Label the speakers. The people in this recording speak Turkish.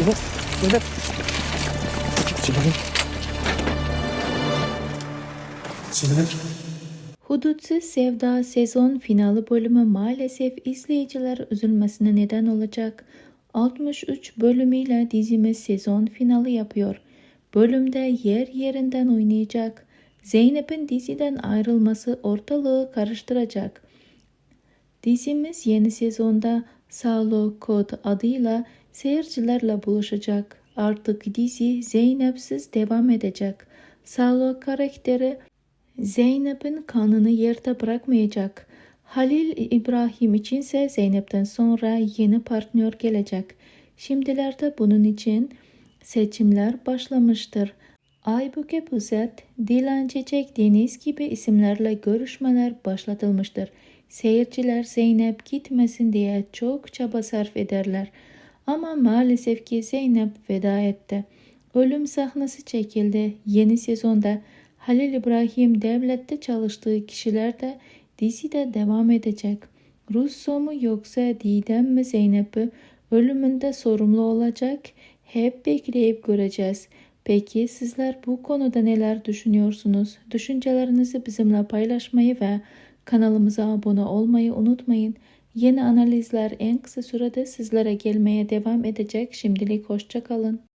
Speaker 1: Zeynep. Zeynep. Zeynep. Zeynep.
Speaker 2: Hudutsuz Sevda sezon finali bölümü maalesef izleyiciler üzülmesine neden olacak. 63 bölümüyle dizimiz sezon finali yapıyor. Bölümde yer yerinden oynayacak. Zeynep'in diziden ayrılması ortalığı karıştıracak. Dizimiz yeni sezonda Salo Kod adıyla seyircilerle buluşacak. Artık dizi Zeynep'siz devam edecek. Salo karakteri Zeynep'in kanını yerde bırakmayacak. Halil İbrahim içinse Zeynep'ten sonra yeni partner gelecek. Şimdilerde bunun için seçimler başlamıştır. Aybüke Buzet, Dilan Çiçek Deniz gibi isimlerle görüşmeler başlatılmıştır. Seyirciler Zeynep gitmesin diye çok çaba sarf ederler. Ama maalesef ki Zeynep veda etti. Ölüm sahnesi çekildi. Yeni sezonda Halil İbrahim devlette çalıştığı kişiler de dizide devam edecek. Russo mu yoksa Didem mi Zeynep'i ölümünde sorumlu olacak? Hep bekleyip göreceğiz. Peki sizler bu konuda neler düşünüyorsunuz? Düşüncelerinizi bizimle paylaşmayı ve kanalımıza abone olmayı unutmayın. Yeni analizler en kısa sürede sizlere gelmeye devam edecek. Şimdilik hoşça kalın.